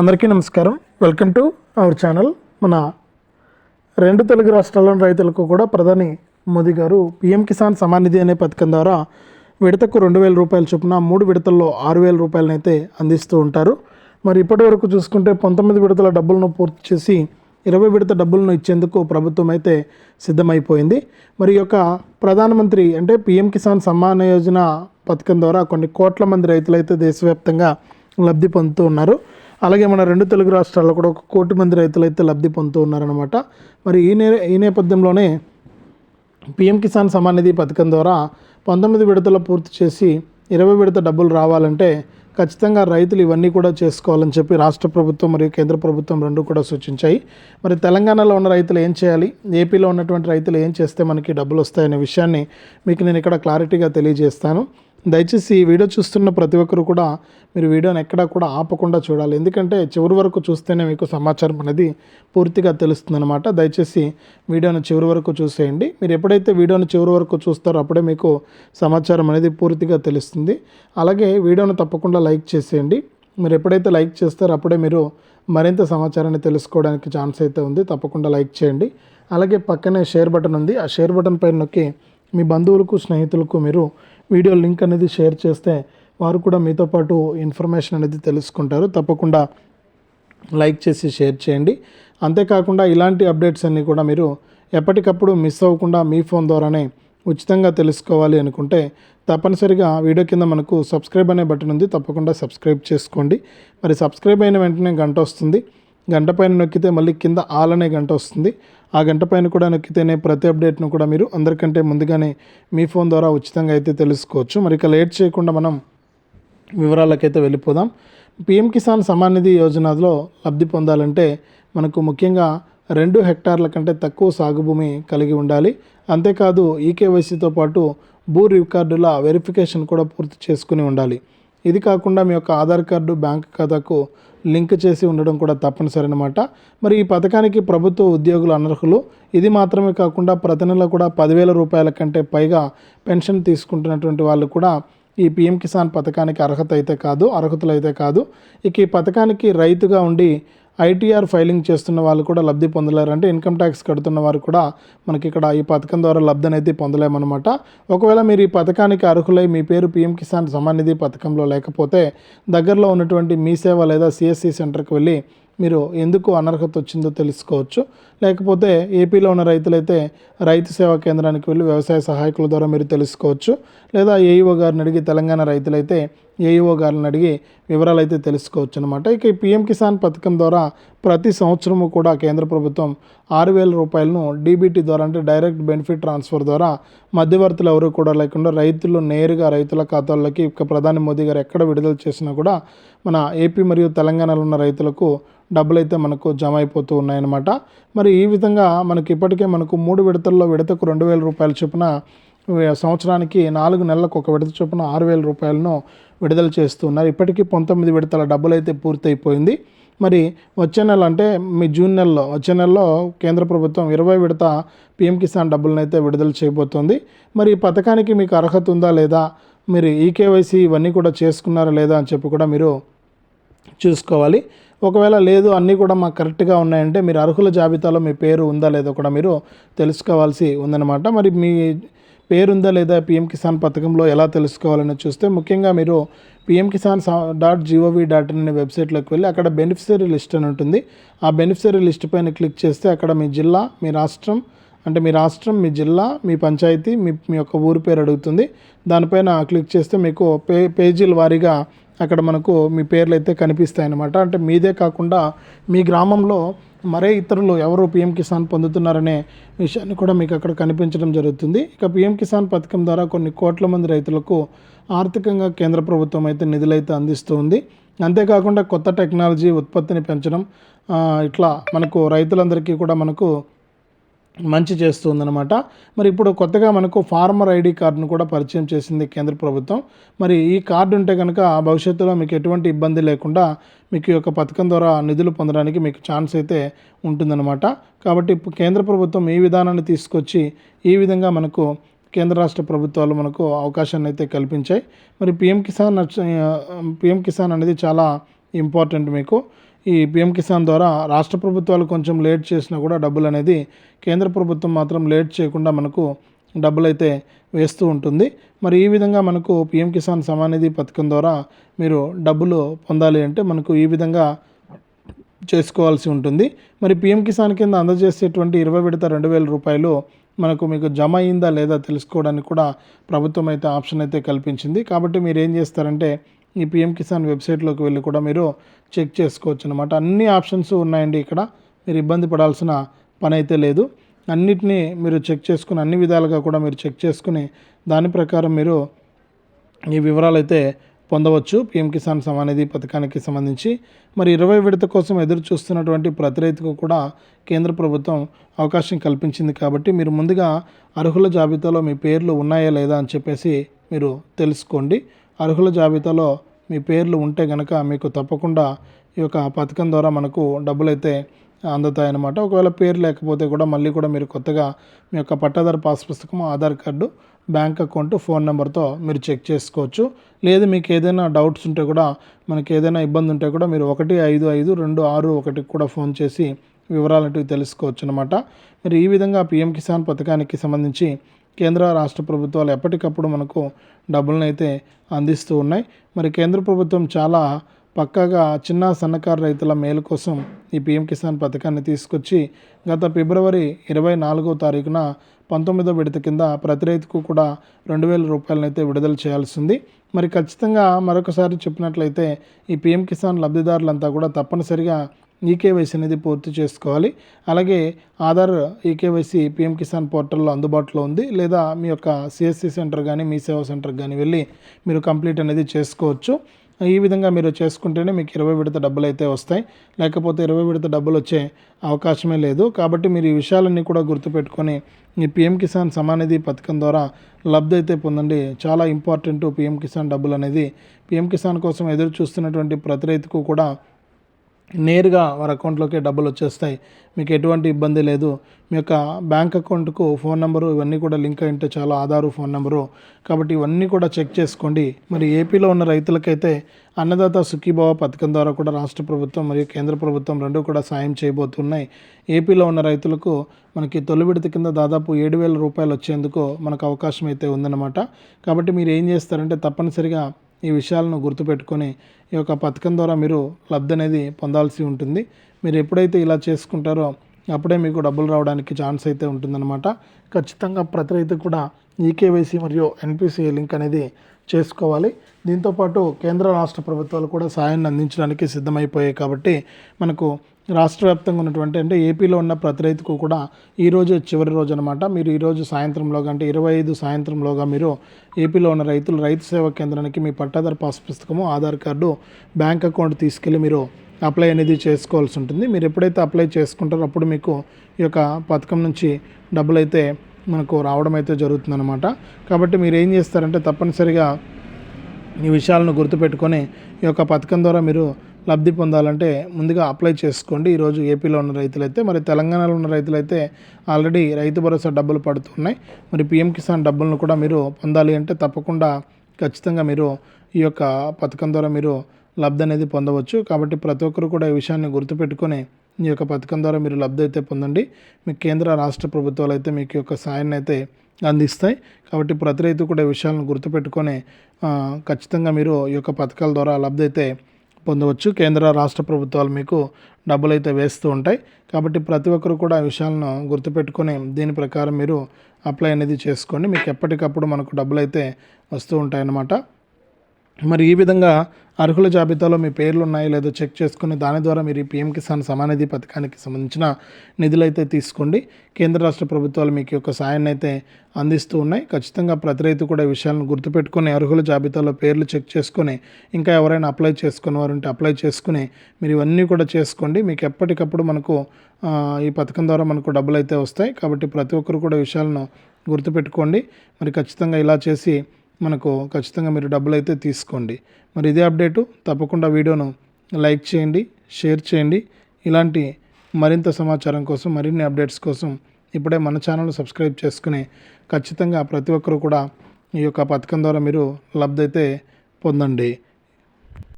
అందరికీ నమస్కారం. Welcome to our channel మన రెండు తెలుగు రాష్ట్రాల్లోని రైతులకు కూడా ప్రధాని మోదీ గారు పీఎం కిసాన్ సమాన్ నిధి అనే పథకం ద్వారా విడతకు రెండు వేల రూపాయలు చొప్పున మూడు విడతల్లో ఆరు వేల రూపాయలనైతే అందిస్తూ ఉంటారు. మరి ఇప్పటి వరకు చూసుకుంటే పంతొమ్మిది విడతల డబ్బులను పూర్తి చేసి ఇరవై విడత డబ్బులను ఇచ్చేందుకు ప్రభుత్వం అయితే సిద్ధమైపోయింది. మరి యొక్క ప్రధానమంత్రి అంటే పీఎం కిసాన్ సమ్మాన్ యోజన పథకం ద్వారా కొన్ని కోట్ల మంది రైతులైతే దేశవ్యాప్తంగా లబ్ధి పొందుతూ ఉన్నారు. అలాగే మన రెండు తెలుగు రాష్ట్రాల్లో కూడా ఒక కోటి మంది రైతులైతే లబ్ధి పొందుతూ ఉన్నారనమాట మరి ఈ నే ఈ నేపథ్యంలోనే పిఎం కిసాన్ సమాన్ నిధి పథకం ద్వారా పంతొమ్మిది విడతలు పూర్తి చేసి ఇరవై విడత డబ్బులు రావాలంటే ఖచ్చితంగా రైతులు ఇవన్నీ కూడా చేసుకోవాలని చెప్పి రాష్ట్ర ప్రభుత్వం మరియు కేంద్ర ప్రభుత్వం రెండు కూడా సూచించాయి. మరి తెలంగాణలో ఉన్న రైతులు ఏం చేయాలి? ఏపీలో ఉన్నటువంటి రైతులు ఏం చేస్తే మనకి డబ్బులు వస్తాయనే విషయాన్ని మీకు నేను ఇక్కడ క్లారిటీగా తెలియజేస్తాను. దయచేసి ఈ వీడియో చూస్తున్న ప్రతి ఒక్కరు కూడా మీరు వీడియోని ఎక్కడా కూడా ఆపకుండా చూడాలి. ఎందుకంటే చివరి వరకు చూస్తేనే మీకు సమాచారం అనేది పూర్తిగా తెలుస్తుందన్నమాట. దయచేసి వీడియోని చివరి వరకు చూసేయండి. మీరు ఎప్పుడైతే వీడియోని చివరి వరకు చూస్తారో అప్పుడే మీకు సమాచారం అనేది పూర్తిగా తెలుస్తుంది. అలాగే వీడియోని తప్పకుండా లైక్ చేసేయండి. మీరు ఎప్పుడైతే లైక్ చేస్తారో అప్పుడే మీరు మరింత సమాచారాన్ని తెలుసుకోవడానికి ఛాన్స్ అయితే ఉంది. తప్పకుండా లైక్ చేయండి. అలాగే పక్కనే షేర్ బటన్ ఉంది. ఆ షేర్ బటన్ పైన నొక్కి మీ బంధువులకు స్నేహితులకు మీరు వీడియో లింక్ అనేది షేర్ చేస్తే వారు కూడా మీతో పాటు ఇన్ఫర్మేషన్ అనేది తెలుసుకుంటారు. తప్పకుండా లైక్ చేసి షేర్ చేయండి. అంతేకాకుండా ఇలాంటి అప్డేట్స్ అన్నీ కూడా మీరు ఎప్పటికప్పుడు మిస్ అవ్వకుండా మీ ఫోన్ ద్వారానే ఉచితంగా తెలుసుకోవాలి అనుకుంటే తప్పనిసరిగా వీడియో కింద మనకు సబ్స్క్రైబ్ అనే బటన్ ఉంది. తప్పకుండా సబ్స్క్రైబ్ చేసుకోండి. మరి సబ్స్క్రైబ్ అయిన వెంటనే గంట వస్తుంది. గంట పైన నొక్కితే మళ్ళీ కింద ఆల్ అనే గంట వస్తుంది. ఆ గంట పైన కూడా నొక్కితేనే ప్రతి అప్డేట్ను కూడా మీరు అందరికంటే ముందుగానే మీ ఫోన్ ద్వారా ఉచితంగా అయితే తెలుసుకోవచ్చు. మరి ఇక లేట్ చేయకుండా మనం వివరాలకైతే వెళ్ళిపోదాం. పిఎం కిసాన్ సమాన్ నిధి యోజనలో లబ్ధి పొందాలంటే మనకు ముఖ్యంగా రెండు హెక్టార్ల కంటే తక్కువ సాగు భూమి కలిగి ఉండాలి. అంతేకాదు ఈకేవైసీతో పాటు భూ రికార్డుల వెరిఫికేషన్ కూడా పూర్తి చేసుకుని ఉండాలి. ఇది కాకుండా మీ యొక్క ఆధార్ కార్డు బ్యాంక్ ఖాతాకు లింక్ చేసి ఉండడం కూడా తప్పనిసరి అనమాట మరి ఈ పథకానికి ప్రభుత్వ ఉద్యోగులు అనర్హులు ఇది మాత్రమే కాకుండా ప్రతి నెల కూడా పదివేల రూపాయల కంటే పైగా పెన్షన్ తీసుకుంటున్నటువంటి వాళ్ళు కూడా ఈ పిఎం కిసాన్ పథకానికి అర్హత అయితే కాదు అర్హతలు అయితే కాదు. ఇక ఈ పథకానికి రైతుగా ఉండి ఐటీఆర్ ఫైలింగ్ చేస్తున్న వాళ్ళు కూడా లబ్ధి పొందలేరు. అంటే ఇన్కమ్ ట్యాక్స్ కడుతున్న వారు కూడా మనకి ఇక్కడ ఈ పథకం ద్వారా లబ్ధి అనేది పొందలేమన్నమాట. ఒకవేళ మీరు ఈ పథకానికి అర్హులై మీ పేరు పీఎం కిసాన్ సమాన్ నిధి పథకంలో లేకపోతే దగ్గరలో ఉన్నటువంటి మీ సేవ లేదా సిఎస్సి సెంటర్కి వెళ్ళి మీరు ఎందుకు అనర్హత వచ్చిందో తెలుసుకోవచ్చు. లేకపోతే ఏపీలో ఉన్న రైతులైతే రైతు సేవా కేంద్రానికి వెళ్ళి వ్యవసాయ సహాయకుల ద్వారా మీరు తెలుసుకోవచ్చు. లేదా ఏఈఓ గారిని అడిగి తెలంగాణ రైతులైతే ఏఈఓ గారిని అడిగి వివరాలు అయితే తెలుసుకోవచ్చు అనమాట ఇక ఈ పిఎం కిసాన్ పథకం ద్వారా ప్రతి సంవత్సరము కూడా కేంద్ర ప్రభుత్వం ఆరు వేల రూపాయలను డీబీటీ ద్వారా అంటే డైరెక్ట్ బెనిఫిట్ ట్రాన్స్ఫర్ ద్వారా మధ్యవర్తులు ఎవరు కూడా లేకుండా రైతులు నేరుగా రైతుల ఖాతాల్లోకి ఇక ప్రధాని మోదీ గారు ఎక్కడ విడుదల చేసినా కూడా మన ఏపీ మరియు తెలంగాణలో ఉన్న రైతులకు డబ్బులు అయితే మనకు జమ అయిపోతూ ఉన్నాయన్నమాట. మరి ఈ విధంగా మనకి ఇప్పటికే మనకు మూడు విడతల్లో విడతకు రెండు వేల రూపాయల చొప్పున సంవత్సరానికి నాలుగు నెలలకు ఒక విడత చొప్పున ఆరు వేల రూపాయలను విడుదల చేస్తున్నారు. ఇప్పటికీ పంతొమ్మిది విడతల డబ్బులు అయితే పూర్తయిపోయింది. మరి వచ్చే నెల అంటే మీ జూన్ నెలలో వచ్చే నెలలో కేంద్ర ప్రభుత్వం ఇరవై విడత పిఎం కిసాన్ డబ్బులను అయితే విడుదల చేయబోతోంది. మరి ఈ పథకానికి మీకు అర్హత ఉందా లేదా? మీరు ఈకేవైసీ ఇవన్నీ కూడా చేసుకున్నారా లేదా అని చెప్పి కూడా మీరు చూసుకోవాలి. ఒకవేళ లేదు అన్నీ కూడా మాకు కరెక్ట్గా ఉన్నాయంటే మీరు అర్హుల జాబితాలో మీ పేరు ఉందా లేదో కూడా మీరు తెలుసుకోవాల్సి ఉందన్నమాట. మరి మీ పేరు ఉందా లేదా పిఎం కిసాన్ పథకంలో ఎలా తెలుసుకోవాలని చూస్తే ముఖ్యంగా మీరు PM Kisan dot GOV dot in అనే వెబ్సైట్లోకి వెళ్ళి అక్కడ బెనిఫిషరీ లిస్ట్ అని ఉంటుంది. ఆ బెనిఫిషరీ లిస్ట్ పైన క్లిక్ చేస్తే అక్కడ మీ జిల్లా మీ రాష్ట్రం అంటే మీ రాష్ట్రం మీ జిల్లా మీ పంచాయతీ మీ మీ యొక్క ఊరి పేరు అడుగుతుంది. దానిపైన క్లిక్ చేస్తే మీకు పే పేజీల వారీగా అక్కడ మనకు మీ పేర్లు అయితే కనిపిస్తాయి అన్నమాట అంటే మీదే కాకుండా మీ గ్రామంలో మరే ఇతరులు ఎవరు పిఎం కిసాన్ పొందుతున్నారనే విషయాన్ని కూడా మీకు అక్కడ కనిపించడం జరుగుతుంది. ఇక పిఎం కిసాన్ పథకం ద్వారా కొన్ని కోట్ల మంది రైతులకు ఆర్థికంగా కేంద్ర ప్రభుత్వం అయితే నిధులైతే అందిస్తూ ఉంది. అంతేకాకుండా కొత్త టెక్నాలజీ ఉత్పత్తిని పెంచడం ఇట్లా మనకు రైతులందరికీ కూడా మనకు మంచి చేస్తుందన్నమాట. మరి ఇప్పుడు కొత్తగా మనకు ఫార్మర్ ఐడి కార్డును కూడా పరిచయం చేసింది కేంద్ర ప్రభుత్వం. మరి ఈ కార్డు ఉంటే కనుక భవిష్యత్తులో మీకు ఎటువంటి ఇబ్బంది లేకుండా మీకు యొక్క పథకం ద్వారా నిధులు పొందడానికి మీకు ఛాన్స్ అయితే ఉంటుందన్నమాట. కాబట్టి ఇప్పుడు కేంద్ర ప్రభుత్వం ఈ విధానాన్ని తీసుకొచ్చి ఈ విధంగా మనకు కేంద్ర రాష్ట్ర ప్రభుత్వాలు మనకు అవకాశాన్ని అయితే కల్పించాయి. మరి పిఎం కిసాన్ పిఎం కిసాన్ అనేది చాలా ఇంపార్టెంట్ మీకు. ఈ పిఎం కిసాన్ ద్వారా రాష్ట్ర ప్రభుత్వాలు కొంచెం లేట్ చేసినా కూడా డబ్బులు అనేది కేంద్ర ప్రభుత్వం మాత్రం లేట్ చేయకుండా మనకు డబ్బులు అయితే వేస్తూ ఉంటుంది. మరి ఈ విధంగా మనకు పిఎం కిసాన్ సమానిధి పథకం ద్వారా మీరు డబ్బులు పొందాలి అంటే మనకు ఈ విధంగా చేసుకోవాల్సి ఉంటుంది. మరి పిఎం కిసాన్ కింద అందజేసేటువంటి ఇరవై విడత రెండు వేల రూపాయలు మనకు మీకు జమ అయిందా లేదా తెలుసుకోవడానికి కూడా ప్రభుత్వం అయితే ఆప్షన్ అయితే కల్పించింది. కాబట్టి మీరు ఏం చేస్తారంటే ఈ పిఎం కిసాన్ వెబ్సైట్లోకి వెళ్ళి కూడా మీరు చెక్ చేసుకోవచ్చు అనమాట అన్ని ఆప్షన్స్ ఉన్నాయండి ఇక్కడ. మీరు ఇబ్బంది పడాల్సిన పని అయితే లేదు. అన్నిటినీ మీరు చెక్ చేసుకుని అన్ని విధాలుగా కూడా మీరు చెక్ చేసుకుని దాని ప్రకారం మీరు ఈ వివరాలు అయితే పొందవచ్చు పిఎం కిసాన్ సమానిధి పథకానికి సంబంధించి. మరి ఇరవై విడత కోసం ఎదురు చూస్తున్నటువంటి ప్రతి రైతుకు కూడా కేంద్ర ప్రభుత్వం అవకాశం కల్పించింది కాబట్టి మీరు ముందుగా అర్హుల జాబితాలో మీ పేర్లు ఉన్నాయా లేదా అని చెప్పేసి మీరు తెలుసుకోండి. అర్హుల జాబితాలో మీ పేర్లు ఉంటే కనుక మీకు తప్పకుండా ఈ యొక్క పథకం ద్వారా మనకు డబ్బులైతే అందుతాయన్నమాట. ఒకవేళ పేరు లేకపోతే కూడా మళ్ళీ కూడా మీరు కొత్తగా మీ యొక్క పట్టాదారు పాస్ పుస్తకం Aadhaar card bank account phone నెంబర్తో మీరు చెక్ చేసుకోవచ్చు. లేదు మీకు ఏదైనా డౌట్స్ ఉంటే కూడా మనకి ఏదైనా ఇబ్బంది ఉంటే కూడా మీరు ఒకటి ఐదు ఐదు రెండు ఆరు ఒకటికి కూడా ఫోన్ చేసి వివరాలు తెలుసుకోవచ్చు అనమాట మరి ఈ విధంగా పిఎం కిసాన్ పథకానికి సంబంధించి కేంద్ర రాష్ట్ర ప్రభుత్వాలు ఎప్పటికప్పుడు మనకు డబ్బులను అయితే అందిస్తూ ఉన్నాయి. మరి కేంద్ర ప్రభుత్వం చాలా పక్కాగా చిన్న సన్నకారు రైతుల మేలు కోసం ఈ పిఎం కిసాన్ పథకాన్ని తీసుకొచ్చి గత ఫిబ్రవరి ఇరవై నాలుగో తారీఖున పంతొమ్మిదో విడత కింద ప్రతి రైతుకు కూడా రెండు వేల రూపాయలను అయితే విడుదల చేయాల్సింది మరి ఖచ్చితంగా మరొకసారి చెప్పినట్లయితే ఈ పిఎం కిసాన్ లబ్ధిదారులంతా కూడా తప్పనిసరిగా ఈకేవైసీ అనేది పూర్తి చేసుకోవాలి. అలాగే ఆధార్ ఈకేవైసీ పిఎం కిసాన్ పోర్టల్లో అందుబాటులో ఉంది. లేదా మీ యొక్క సిఎస్సి సెంటర్ కానీ మీ సేవా సెంటర్ కానీ వెళ్ళి మీరు కంప్లీట్ అనేది చేసుకోవచ్చు. ఈ విధంగా మీరు చేసుకుంటేనే మీకు ఇరవై విడత డబ్బులు అయితే వస్తాయి. లేకపోతే ఇరవై విడత డబ్బులు వచ్చే అవకాశమే లేదు. కాబట్టి మీరు ఈ విషయాలన్నీ కూడా గుర్తుపెట్టుకొని ఈ పిఎం కిసాన్ సమానిధి పథకం ద్వారా లబ్ధి అయితే పొందండి. చాలా ఇంపార్టెంట్ పిఎం కిసాన్ డబ్బులు అనేది. పిఎం కిసాన్ కోసం ఎదురు చూస్తున్నటువంటి ప్రతి రైతుకు కూడా నేరుగా వారి అకౌంట్లోకి డబ్బులు వచ్చేస్తాయి. మీకు ఎటువంటి ఇబ్బంది లేదు. మీ యొక్క బ్యాంక్ అకౌంట్కు ఫోన్ నెంబరు ఇవన్నీ కూడా లింక్ అయింటే చాలా ఆధారు ఫోన్ నెంబరు. కాబట్టి ఇవన్నీ కూడా చెక్ చేసుకోండి. మరి ఏపీలో ఉన్న రైతులకైతే అన్నదాత సుఖీభావ పథకం ద్వారా కూడా రాష్ట్ర ప్రభుత్వం మరియు కేంద్ర ప్రభుత్వం రెండు కూడా సాయం చేయబోతున్నాయి. ఏపీలో ఉన్న రైతులకు మనకి తొలి విడత కింద దాదాపు ఏడు వేల రూపాయలు వచ్చేందుకు మనకు అవకాశం అయితే ఉందన్నమాట. కాబట్టి మీరు ఏం చేస్తారంటే తప్పనిసరిగా ఈ విషయాలను గుర్తుపెట్టుకొని ఈ యొక్క పథకం ద్వారా మీరు లబ్ధి అనేది పొందాల్సి ఉంటుంది. మీరు ఎప్పుడైతే ఇలా చేసుకుంటారో అప్పుడే మీకు డబ్బులు రావడానికి ఛాన్స్ అయితే ఉంటుందన్నమాట. ఖచ్చితంగా ప్రతి రైతు కూడా ఈకేవైసీ మరియు ఎన్పిసిఐ లింక్ అనేది చేసుకోవాలి. దీంతోపాటు కేంద్ర రాష్ట్ర ప్రభుత్వాలు కూడా సాయాన్ని అందించడానికి సిద్ధమైపోయాయి కాబట్టి మనకు రాష్ట్ర వ్యాప్తంగా ఉన్నటువంటి అంటే ఏపీలో ఉన్న ప్రతి రైతుకు కూడా ఈరోజు చివరి రోజు అనమాట మీరు ఈరోజు సాయంత్రంలోగా అంటే ఇరవై ఐదు సాయంత్రంలోగా మీరు ఏపీలో ఉన్న రైతులు రైతు సేవా కేంద్రానికి మీ పట్టాదారు పాస్ పుస్తకము ఆధార్ కార్డు బ్యాంక్ అకౌంట్ తీసుకెళ్ళి మీరు అప్లై అనేది చేసుకోవాల్సి ఉంటుంది. మీరు ఎప్పుడైతే అప్లై చేసుకుంటారో అప్పుడు మీకు ఈ యొక్క పథకం నుంచి డబ్బులు అయితే మనకు రావడం అయితే జరుగుతుందన్నమాట. కాబట్టి మీరు ఏం చేస్తారంటే తప్పనిసరిగా ఈ విషయాలను గుర్తుపెట్టుకొని ఈ యొక్క పథకం ద్వారా మీరు లబ్ధి పొందాలంటే ముందుగా అప్లై చేసుకోండి. ఈరోజు ఏపీలో ఉన్న రైతులైతే మరి తెలంగాణలో ఉన్న రైతులైతే ఆల్రెడీ రైతు భరోసా డబ్బులు పడుతున్నాయి. మరి పిఎం కిసాన్ డబ్బులను కూడా మీరు పొందాలి అంటే తప్పకుండా ఖచ్చితంగా మీరు ఈ యొక్క పథకం ద్వారా మీరు లబ్ధి అనేది పొందవచ్చు. కాబట్టి ప్రతి ఒక్కరు కూడా ఈ విషయాన్ని గుర్తుపెట్టుకొని ఈ యొక్క పథకం ద్వారా మీరు లబ్ధి అయితే పొందండి. మీ కేంద్ర రాష్ట్ర ప్రభుత్వాలు అయితే మీకు యొక్క సాయాన్ని అయితే అందిస్తాయి. కాబట్టి ప్రతి రైతు కూడా విషయాలను గుర్తుపెట్టుకొని ఖచ్చితంగా మీరు ఈ యొక్క పథకాల ద్వారా లబ్ధి అయితే పొందవచ్చు. కేంద్ర రాష్ట్ర ప్రభుత్వాలు మీకు డబ్బులు అయితే వేస్తూ ఉంటాయి. కాబట్టి ప్రతి ఒక్కరు కూడా ఆ విషయాలను గుర్తుపెట్టుకొని దీని ప్రకారం మీరు అప్లై అనేది చేసుకోండి. మీకు ఎప్పటికప్పుడు మనకు డబ్బులు అయితే వస్తూ ఉంటాయన్నమాట. మరి ఈ విధంగా అర్హుల జాబితాలో మీ పేర్లు ఉన్నాయో లేదో చెక్ చేసుకుని దాని ద్వారా మీరు ఈ పీఎం కిసాన్ సమానిధి పథకానికి సంబంధించిన నిధులైతే తీసుకోండి. కేంద్ర రాష్ట్ర ప్రభుత్వాలు మీకు యొక్క సాయాన్ని అయితే అందిస్తూ ఉన్నాయి. ఖచ్చితంగా ప్రతి రైతు కూడా ఈ విషయాలను గుర్తుపెట్టుకొని అర్హుల జాబితాలో పేర్లు చెక్ చేసుకుని ఇంకా ఎవరైనా అప్లై చేసుకుని వారు ఉంటే అప్లై చేసుకుని మీరు ఇవన్నీ కూడా చేసుకోండి. మీకు ఎప్పటికప్పుడు మనకు ఈ పథకం ద్వారా మనకు డబ్బులు అయితే వస్తాయి. కాబట్టి ప్రతి ఒక్కరు కూడా విషయాలను గుర్తుపెట్టుకోండి. మరి ఖచ్చితంగా ఇలా చేసి మనకు ఖచ్చితంగా మీరు డబ్బులు అయితే తీసుకోండి. మరి ఇదే అప్డేటు తప్పకుండా వీడియోను లైక్ చేయండి షేర్ చేయండి. ఇలాంటి మరింత సమాచారం కోసం మరిన్ని అప్డేట్స్ కోసం ఇప్పుడే మన ఛానల్ సబ్స్క్రైబ్ చేసుకుని ఖచ్చితంగా ప్రతి ఒక్కరు కూడా ఈ యొక్క పథకం ద్వారా మీరు లబ్ధి అయితే పొందండి.